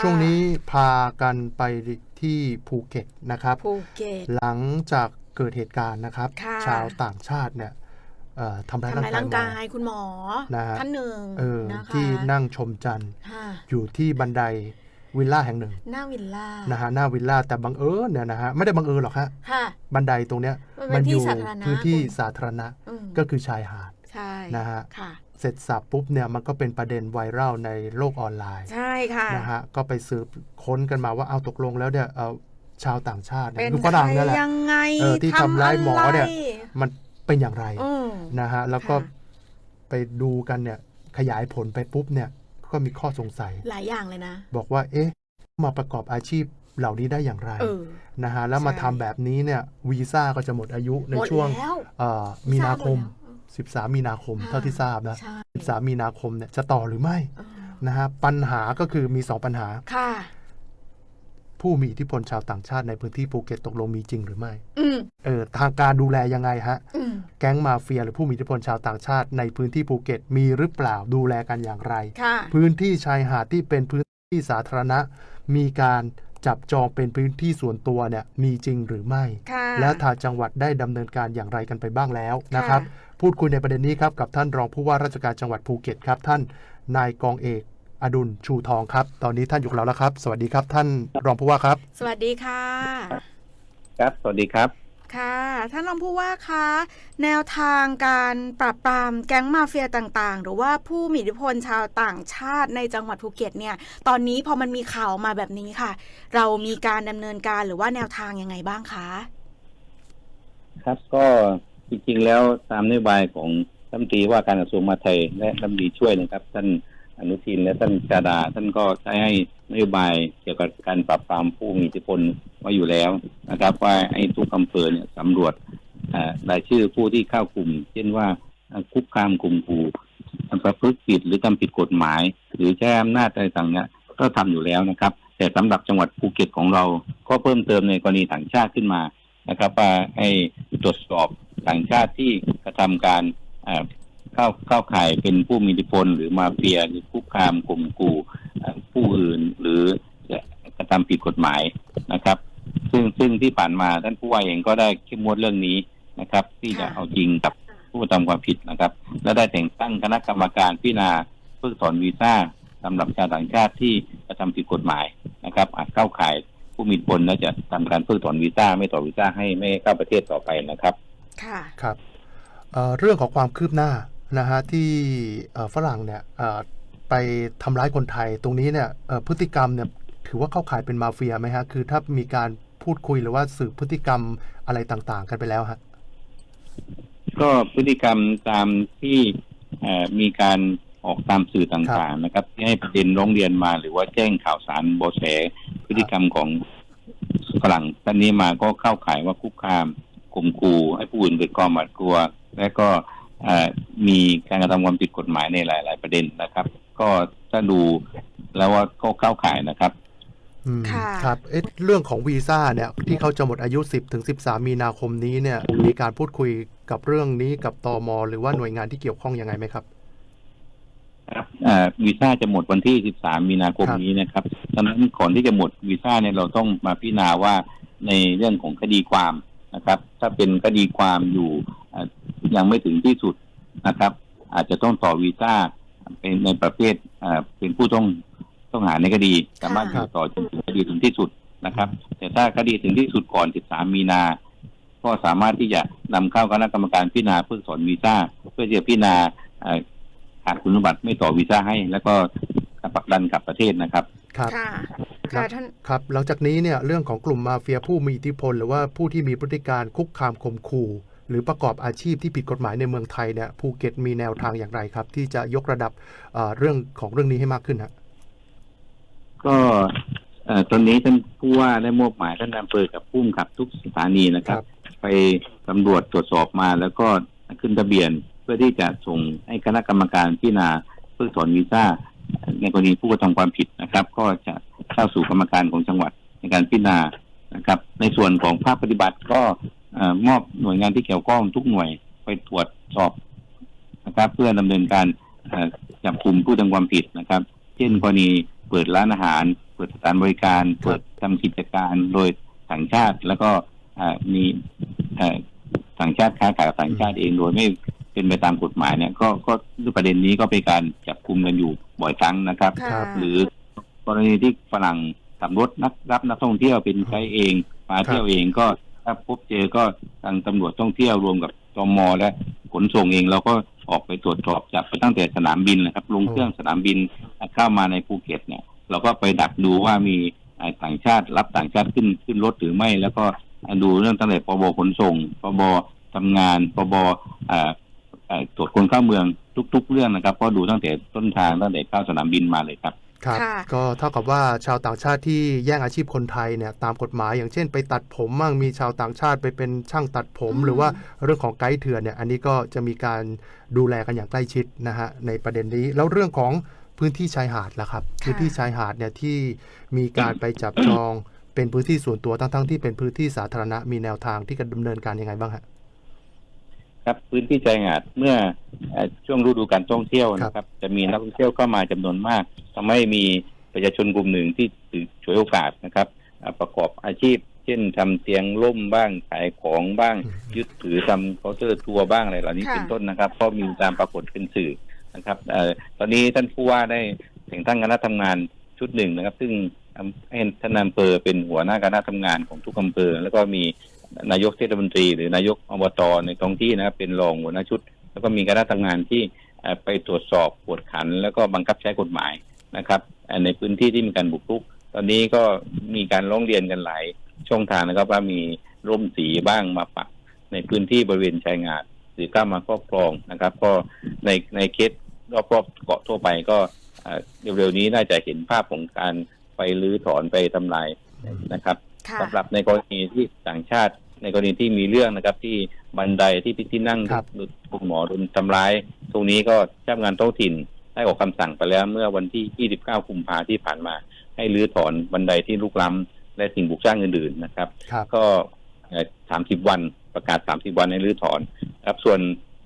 ช่วงนี้พากันไปที่ภูเก็ตนะครับ ภูเก็ต หลังจากเกิดเหตุการณ์นะครับค่ะชาวต่างชาติเนี่ยเอ่อทำร้ายทำร่างร้ายกายร่างหมกาอยคุณหมอนะฮะท่านหนึ่งเออนะคะที่นั่งชมจันทร์ค่ะอยู่ที่บันไดวิลล่าแห่งหนึ่ง หน้าวิลล่า นะฮะ หน้าวิลล่า แต่บังเอิญเนี่ยนะฮะ ไม่ได้บังเอิญหรอกฮะค่ะบันไดตรงเนี้ย มันเป็นที่อยู่สาธารณะพื้นที่คุณสาธารณะอืมก็คือชายหาดใช่นะฮะค่ะ เสร็จสับปุ๊บเนี่ยมันก็เป็นประเด็นไวรัลในโลกออนไลน์ใช่ค่ะนะฮะก็ไปสืบค้นกันมาว่าเอาตกลงแล้วเนี่ยเอ่อชาวต่างชาติเป็เนี่ยนคือฝรั่งเนี่ยแหละยังไงเออที่ทำร้ายหมอเนี่ยะไรมันเป็นอย่างไรอืมนะฮะแล้วก็ค่ะไปดูกันเนี่ยขยายผลไปปุ๊บเนี่ยก็มีข้อสงสัยหลายอย่างเลยนะ บอกว่าเอ๊ะมาประกอบอาชีพเหล่านี้ได้อย่างไรเออนะฮะแล้วมาใช่ทำแบบนี้เนี่ยวีซ่าก็จะหมดอายุในหมดช่วงแล้วเอ่อมีนาคม ทราบหมดแล้ว13 มีนาคมอ่าเท่าที่ทราบนะใช่13 มีนาคมเนี่ยจะต่อหรือไม่เออนะฮะปัญหาก็คือมี 2 ปัญหาค่ะผู้มีอิทธิพลชาวต่างชาติในพื้นที่ภูเก็ตตกลงมีจริงหรือไม่อืมเออทางการดูแลยังไงฮะอืมแก๊งมาเฟียหรือผู้มีอิทธิพลชาวต่างชาติในพื้นที่ภูเก็ตมีหรือเปล่าดูแลกันอย่างไรค่ะพื้นที่ชายหาดที่เป็นพื้นที่สาธารณะ มีการ จับจองเป็นพื้นที่ส่วนตัวเนี่ยมีจริงหรือไม่ค่ะและทางจังหวัดได้ดำเนินการอย่างไรกันไปบ้างแล้วนะครับ พูดคุยในประเด็นนี้ครับกับท่านรองผู้ว่าราชการจังหวัดภูเก็ตครับท่านนายกองเอกอดุลชูทองครับ ตอนนี้ท่านอยู่กับเราแล้วครับ สวัสดีครับท่านรองผู้ว่าครับ สวัสดีค่ะ ครับ สวัสดีครับ ค่ะท่านรองผู้ว่าคะแนวทางการปราบปรามแก๊งมาเฟียต่างๆ หรือว่าผู้มีอิทธิพลชาวต่างชาติในจังหวัดภูเก็ตเนี่ย ตอนนี้พอมันมีข่าวมาแบบนี้ค่ะ เรามีการดำเนินการหรือว่าแนวทางยังไงบ้างคะครับก็จริงๆแล้วตามนโยบายของรัฐมนตรีว่าการกระทรวงมหาดไทยและรัฐมนตรีช่วยนะครับ ท่านอนุทินและท่านชาดา ท่านก็ได้ให้ นโยบายเกี่ยวกับการปราบปรามผู้มีอิทธิพลไว้อยู่แล้วนะครับ ว่าให้ทุกอำเภอเนี่ยสำรวจอ่ารายชื่อผู้ที่เข้ากลุ่ม เช่นว่าคุกคามข่มขู่ประพฤติผิดหรือทำผิดกฎหมาย หรือใช้อำนาจอะไรต่างเนี่ยก็ทำอยู่แล้วนะครับ แต่สำหรับจังหวัดภูเก็ตของเรา ก็เพิ่มเติมในกรณีต่างชาติขึ้นมานะครับว่าให้ตรวจสอบต่างชาติที่กระทำการเข้าเข้าข่ายเป็นผู้มีอิทธิพล หรือมาเฟียหรือคุกคามข่มขู่ ผู้อื่นหรือกระทำผิดกฎหมายนะครับ ซึ่งซึ่งที่ผ่านมาท่านผู้ว่าเองก็ได้เข้มงวดเรื่องนี้นะครับ ที่จะค่ะเอาจริงกับผู้กระทำความผิดนะครับ และได้แต่งตั้งคณะกรรมการพิจารณาเพิกถอนวีซ่าสำหรับชาวต่างชาติที่กระทำผิดกฎหมายนะครับ อาจเข้าข่ายผู้มีอิทธิพลแล้วจะทำการเพิกถอนวีซ่าไม่ต่อวีซ่าให้ไม่ให้เข้าประเทศต่อไปนะครับ ค่ะครับเอ่อเรื่องของความคืบหน้านะฮะที่เอ่อฝรั่งเนี่ยเอ่อ ไปทำร้ายคนไทย ตรงนี้เนี่ยเอ่อพฤติกรรมเนี่ยถือว่าเข้าข่ายเป็นมาเฟียไหมฮะ คือถ้ามีการพูดคุยหรือว่าสืบพฤติกรรมอะไรต่างๆ กันไปแล้วฮะ ก็พฤติกรรมตามที่เอ่อมีการออกตามสื่อต่างๆ นะครับ ที่ให้ประเด็นร้องเรียนมาหรือว่าแจ้งข่าวสารเบาะแสพฤติกรรมของฝรั่งท่านนี้มาก็เข้าข่ายว่าคุกคามข่มขู่ให้ผู้อื่นเกิดความหวาดกลัว และก็เอ่อมีการกระทำความผิดกฎหมายในหลาย ๆ ประเด็นนะครับ ก็ถ้าดูแล้วว่าก็เข้าข่ายนะครับ อืมค่ะ ครับเอ๊ะเรื่องของวีซ่าเนี่ยที่เขาจะหมดอายุ 10ถึง13 มีนาคมนี้เนี่ยมีการพูดคุยกับเรื่องนี้กับตอมหรือว่าหน่วยงานที่เกี่ยวข้องยังไงไหมครับ ครับอ่าวีซ่าจะหมดวันที่ 13 มีนาคมครับนี้นะครับดังนั้นก่อนที่จะหมดวีซ่าเนี่ยเราต้องมาพิจารณาว่าในเรื่องของคดีความนะครับ ถ้าเป็นคดีความอยู่อ่ายังไม่ถึงที่สุดนะครับ อาจจะต้องต่อวีซ่า เป็นในประเภทอ่าเป็นผู้ต้องต้องหาในคดี สามารถอยู่ต่อจนถึงคดีถึงที่สุดนะครับ แต่ถ้าคดีถึงที่สุดก่อน 13 มีนา ก็สามารถที่จะนำเข้าคณะกรรมการพิจารณาเพื่อสอนวีซ่าเพื่อจะพิจารณาเอ่อขาดคุณสมบัติไม่ต่อวีซ่าให้ แล้วก็ผลักดันกลับประเทศนะครับครับค่ะค่ะท่านครับหลังจากนี้เนี่ยเรื่องของกลุ่มมาเฟียผู้มีอิทธิพล หรือว่าผู้ที่มีพฤติการคุกคามข่มขู่ หรือประกอบอาชีพที่ผิดกฎหมายในเมืองไทยเนี่ยภูเก็ตมีแนวทางอย่างไรครับ ที่จะยกระดับเอ่อเรื่องของเรื่องนี้ให้มากขึ้นฮะก็เอ่อตอนนี้ท่านผู้ว่าได้มอบหมายท่านอำเภอกับผู้กำกับทุกสถานีนะครับ ไปสำรวจตรวจสอบมาแล้วก็ขึ้นทะเบียนเพื่อที่จะส่งให้คณะกรรมการพิจารณาเพื่อถอนวีซ่าในกรณีผู้กระทำความผิดนะครับ ก็จะเข้าสู่กรรมการของจังหวัดในการพิจารณานะครับ ในส่วนของภาคปฏิบัติก็เอ่อมอบหน่วยงานที่เกี่ยวข้องทุกหน่วยไปตรวจสอบนะครับ เพื่อดำเนินการเอ่อจับกลุ่มผู้ทำความผิดนะครับ เช่นกรณีเปิดร้านอาหาร เปิดสถานบริการ เปิดทำกิจการโดยต่างชาติ แล้วก็อ่ามีเอ่อต่างชาติค้าขายกับต่างชาติเองโดยไม่เป็นไปตามกฎหมายเนี่ย ก็ก็ด้วยประเด็นนี้ก็เป็นการจับกลุ่มกันอยู่บ่อยครั้งนะครับค่ะหรือกรณีที่ฝรั่งขับรถนักรับนักท่องเที่ยวเป็นใช้เองมาเที่ยวเองก็ ถ้าพบเจอก็ทางตำรวจท่องเที่ยวรวมกับตมและขนส่งเองเราก็ออกไปตรวจสอบจับไปตั้งแต่สนามบินนะครับลงเครื่องสนามบินเข้ามาในภูเก็ตเนี่ย เราก็ไปดักดูว่ามีต่างชาติรับต่างชาติขึ้นขึ้นรถหรือไม่ แล้วก็ดูเรื่องตั้งแต่ปบขนส่งปบทำงานปบตรวจคนเข้าเมืองทุก ๆ เรื่องนะครับ ก็ดูตั้งแต่ต้นทางตั้งแต่เข้าสนามบินมาเลยครับ ครับค่ะก็เท่ากับว่าชาวต่างชาติที่แย่งอาชีพคนไทยเนี่ยตามกฎหมาย อย่างเช่น ไปตัดผมมั่งมีชาวต่างชาติไปเป็นช่างตัดผมอืมหรือว่าเรื่องของไกด์เถื่อนเนี่ยอันนี้ก็จะมีการดูแลกันอย่างใกล้ชิดนะฮะในประเด็นนี้แล้วเรื่องของพื้นที่ชายหาดล่ะครับ พื้นที่ชายหาดเนี่ยที่มีการไปจับจองเป็นพื้นที่ส่วนตัวทั้งๆที่เป็นพื้นที่สาธารณะมีแนวทางที่จะดำเนินการยังไงบ้างฮะ ครับพื้นที่ชายหาดเมื่อเอ่อช่วงฤดูการท่องเที่ยวนะครับ จะมีนักท่องเที่ยวเข้ามาจำนวนมากทำให้มีประชาชนกลุ่มหนึ่งที่ถือฉวยโอกาสนะครับอ่าประกอบอาชีพ เช่นทำเตียงล่มบ้างขายของบ้างอืมยึดถือทำเคาน์เตอร์ทัวร์บ้างอะไรเหล่านี้ค่ะเป็นต้นนะครับก็มีตามปรากฏเป็นสื่อนะครับเอ่อตอนนี้ท่านผู้ว่าได้แต่งตั้งคณะทำงานชุดหนึ่งนะครับ ซึ่งอำให้ท่านนายอำเภอเป็นหัวหน้าคณะทำงานของทุกอำเภอ แล้วก็มี นายกเทศมนตรี หรือนายกอบตในท้องที่นะครับเป็นรองหัวหน้าชุด แล้วก็มีคณะทำงานที่ไปตรวจสอบกวดขัน แล้วก็บังคับใช้กฎหมายนะครับในพื้นที่ที่มีการบุกรุก ตอนนี้ก็มีการร้องเรียนกันหลายช่องทางนะครับว่ามีร่มสีบ้างมาปักในพื้นที่บริเวณชายหาดหรือเข้ามาครอบครองนะครับ ก็ในในเคสรอบๆเกาะทั่วไปก็เร็วๆนี้น่าจะเห็นภาพของการไปรื้อถอนไปทำลายนะครับ สำหรับในกรณีที่ต่างชาติ ในกรณีที่มีเรื่องนะครับ ที่บันไดที่ที่นั่งครับหรือคุณหมอโดนทำร้ายตรงนี้ก็เจ้าพนักงานท้องถิ่นได้ออกคำสั่งไปแล้วเมื่อวันที่ 29กุมภาที่ผ่านมา ให้รื้อถอนบันไดที่ลุกล้ำและสิ่งบุกสร้างอื่นๆนะครับครับก็สามสิบวันประกาศสามสิบวันให้รื้อถอนครับส่วน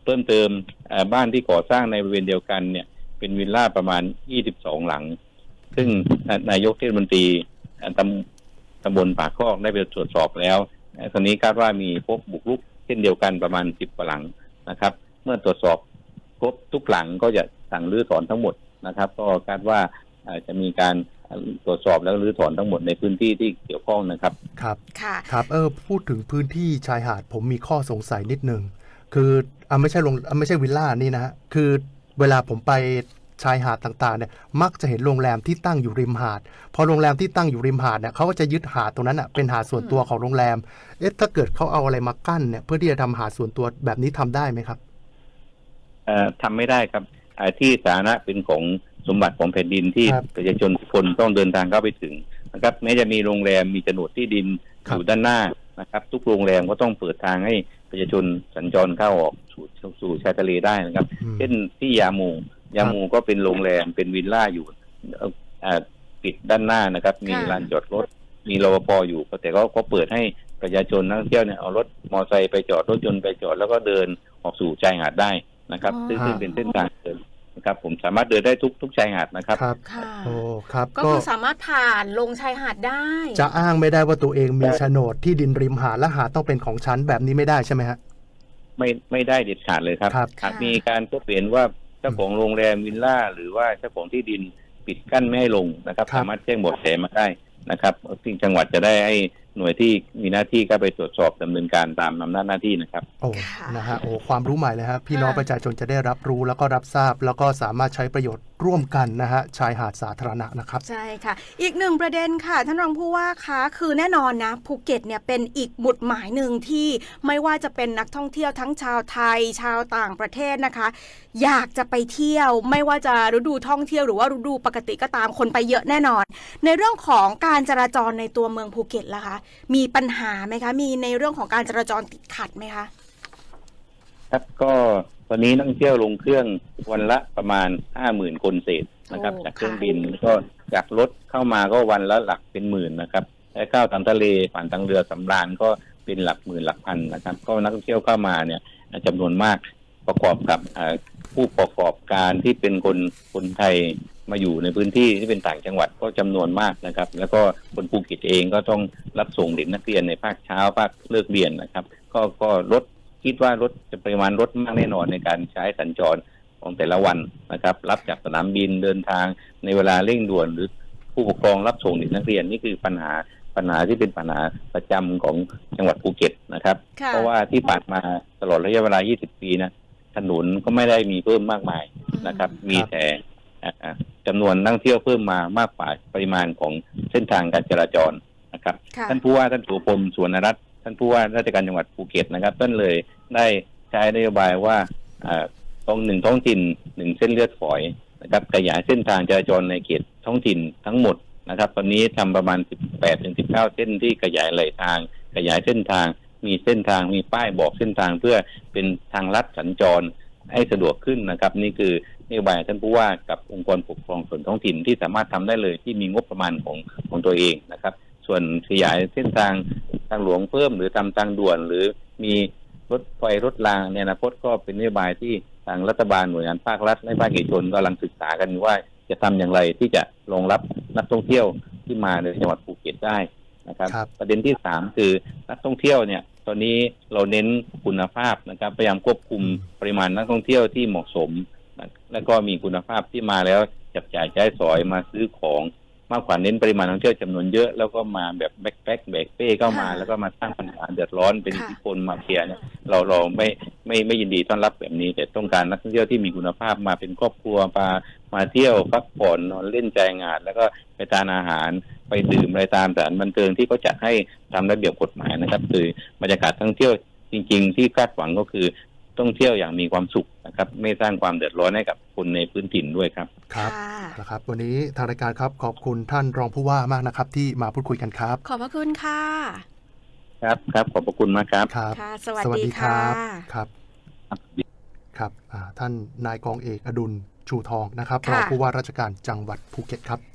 เพิ่มเติมเอ่อบ้านที่ก่อสร้างในบริเวณเดียวกันเนี่ย เป็นวิลล่าประมาณยี่สิบสองหลัง ซึ่งนายกเทศมนตรีเอ่อตำ ตำบลปากคอกได้ไปตรวจสอบแล้วเอ่อตอนนี้คาดว่ามีพบบุกรุกเช่นเดียวกันประมาณสิบกว่าหลังนะครับ เมื่อตรวจสอบครบทุกหลังก็จะสั่งรื้อถอนทั้งหมดนะครับ ก็คาดว่าเอ่อจะมีการตรวจสอบแล้วรื้อถอนทั้งหมดในพื้นที่ที่เกี่ยวข้องนะครับ ครับค่ะครับเออพูดถึงพื้นที่ชายหาดผมมีข้อสงสัยนิดนึงคืออ่าไม่ใช่โรงอ่าไม่ใช่วิลล่านี่นะฮะคือเวลาผมไป ชายหาดต่างๆเนี่ยมักจะเห็นโรงแรมที่ตั้งอยู่ริมหาด พอโรงแรมที่ตั้งอยู่ริมหาดเนี่ยเขาก็จะยึดหาดตรงนั้นอะเป็นหาดส่วนตัวของโรงแรม เอ๊ะถ้าเกิดเขาเอาอะไรมากั้นเนี่ยเพื่อที่จะทำหาดส่วนตัวแบบนี้ทำได้ไหมครับเอ่อทำไม่ได้ครับอ่าที่สาธารณะเป็นของสมบัติของแผ่นดินที่ครับประชาชนทุกคนต้องเดินทางเข้าไปถึงนะครับแม้จะมีโรงแรมมีโฉนดที่ดินคอรับยู่ด้านหน้านะครับ ทุกโรงแรมก็ต้องเปิดทางให้ประชาชนสัญจรเข้าออกสู่สู่ชายทะเลได้นะครับอืมเช่นที่ยามู ยามูก็เป็นโรงแรมเป็นวิลล่าอยู่เอ่ออ่าปิดด้านหน้านะครับ มีค่ะลานจอดรถ มีรปภอยู่แต่ก็ก็เปิดให้ประชาชนนักท่องเที่ยวเนี่ยเอารถมอเตอร์ไซค์ไปจอดรถยนต์ไปจอดแล้วก็เดินออกสู่ชายหาดได้นะครับอ๋อซึ่งซึ่งเป็นเส้นทางเดินนะครับผมสามารถเดินได้ทุกทุกชายหาดนะครับครับค่ะโอ้ครับ ก็คือสามารถผ่านลงชายหาดได้ จะอ้างไม่ได้ว่าตัวเองมีโฉนดที่ดินริมหาดและหาดต้องเป็นของฉันแบบนี้ไม่ได้ใช่ไหมฮะไม่ไม่ได้เด็ดขาดเลยครับครับหากมีการพบเห็นว่า เจ้าของโรงแรมวิลล่า หรือว่าเจ้าของที่ดินปิดกั้นไม่ให้ลงนะครับ ครับ สามารถแจ้งเบทแสมาได้นะครับซึ่งจังหวัดจะได้ให้ หน่วยที่มีหน้าที่เข้าไปตรวจสอบดำเนินการตามอำนาจหน้าที่นะครับ โอ้ค่ะนะฮะโอ้ความรู้ใหม่เลยฮะพี่น้องค่ะประชาชนจะได้รับรู้แล้วก็รับทราบ แล้วก็สามารถใช้ประโยชน์ร่วมกันนะฮะชายหาดสาธารณะนะครับ ใช่ค่ะ อีกหนึ่งประเด็นค่ะ ท่านรองผู้ว่าคะคือแน่นอนนะภูเก็ตเนี่ยเป็นอีกหมุดหมายหนึ่งที่ไม่ว่าจะเป็นนักท่องเที่ยวทั้งชาวไทย ชาวต่างประเทศนะคะ อยากจะไปเที่ยว ไม่ว่าจะฤดูท่องเที่ยวหรือว่าฤดูปกติก็ตามคนไปเยอะแน่นอน ในเรื่องของการจราจรในตัวเมืองภูเก็ตล่ะคะมีปัญหาไหมคะ มีในเรื่องของการจราจรติดขัดไหมคะ ครับก็ตอนนี้นักท่องเที่ยวลงเครื่องวันละประมาณห้าหมื่นคนเศษนะครับ โอ้จากเครื่องค่ะ บินแล้วก็จากรถเข้ามาก็วันละหลักเป็นหมื่นนะครับและเข้าทางทะเลผ่านทางเรือสำราญก็เป็นหลักหมื่นหลักพันนะครับ ก็นักท่องเที่ยวเข้ามาเนี่ยจำนวนมาก ประกอบกับเอ่อผู้ประกอบการที่เป็นคนคนไทยมาอยู่ในพื้นที่ที่เป็นต่างจังหวัดก็จำนวนมากนะครับ แล้วก็คนภูเก็ตเองก็ต้องรับส่งเด็กนักเรียนในภาคเช้าภาคเลิกเรียนนะครับ ก็ก็ลดคิดว่ารถจะปริมาณรถมากแน่นอนในการใช้สัญจรของแต่ละวันนะครับ รับจากสนามบินเดินทางในเวลาเร่งด่วนหรือผู้ปกครองรับส่งเด็กนักเรียนนี่คือปัญหาปัญหาที่เป็นปัญหาประจำของจังหวัดภูเก็ตนะครับค่ะเพราะว่าที่ผ่านมาตลอดระยะเวลา 20 ปีนะ ถนนก็ไม่ได้มีเพิ่มมากมายนะครับ มีแต่อ่าอ่าจำนวนนักท่องเที่ยวเพิ่มมามากกว่าปริมาณของเส้นทางการจราจรนะครับค่ะท่านผู้ว่าท่านสุพลสวนรัตน์ท่านผู้ว่าราชการจังหวัดภูเก็ตนะครับท่านเลยได้ใช้นโยบายว่าอ่าต้องหนึ่งท้องถิ่นหนึ่งเส้นเลือดฝอยนะครับขยายเส้นทางจราจรในเขตท้องถิ่นทั้งหมดนะครับ ตอนนี้ทำประมาณ 18ถึง19 เส้นที่ขยายไหลทาง ขยายเส้นทาง มีเส้นทางมีป้ายบอกเส้นทางเพื่อเป็นทางลัดสัญจรให้สะดวกขึ้นนะครับ นี่คือนโยบายท่านผู้ว่ากับองค์กรปกครองส่วนท้องถิ่นที่สามารถทำได้เลยที่มีงบประมาณของของตัวเองนะครับ ส่วนขยายเส้นทางทางหลวงเพิ่ม หรือทำทางด่วน หรือมีรถไฟรถรางในอนาคตก็เป็นนโยบายที่ทางรัฐบาลหน่วยงานภาครัฐและภาคเอกชนกำลังศึกษากันอยู่ว่าจะทำอย่างไรที่จะรองรับนักท่องเที่ยวที่มาในจังหวัดภูเก็ตได้นะครับครับประเด็นที่สามคือนักท่องเที่ยวเนี่ย ตอนนี้เราเน้นคุณภาพนะครับพยายามควบคุมปริมาณนักท่องเที่ยวที่เหมาะสมนะและก็มีคุณภาพที่มาแล้วจับจ่ายใช้สอยมาซื้อของ มากกว่าเน้นปริมาณนักท่องเที่ยวจำนวนเยอะแล้วก็มาแบบแบ็คแพ็คแบกเป้เข้ามา ค่ะแล้วก็มาสร้างปัญหาเดือดร้อนเป็นค่ะอิทธิพลมาเฟียเนี่ยเราเราไม่ไม่ไม่ยินดีต้อนรับแบบนี้ แต่ต้องการนักท่องเที่ยวที่มีคุณภาพมาเป็นครอบครัวมามาเที่ยวพักผ่อนนอนเล่นใจงาน แล้วก็ไปทานอาหารไปดื่มอะไรตามสถานบันเทิงที่เขาจัดให้ตามระเบียบกฎหมายนะครับคือบรรยากาศท่องเที่ยวจริง ๆ ที่คาดหวังก็คือท่องเที่ยวอย่างมีความสุขนะครับไม่สร้างความเดือดร้อนให้กับ คนในพื้นถิ่นด้วยครับครับค่ะนะครับ วันนี้ทางรายการครับขอบคุณท่านรองผู้ว่ามากนะครับ ที่มาพูดคุยกันครับ ขอบพระคุณค่ะ ครับครับขอบพระคุณมากครับครับค่ะสวัสดีค่ะครับครับอ่าท่านนายกองเอกอดุลชูทองนะครับรค่ะองผู้ว่าราชการจังหวัดภูเก็ตครับ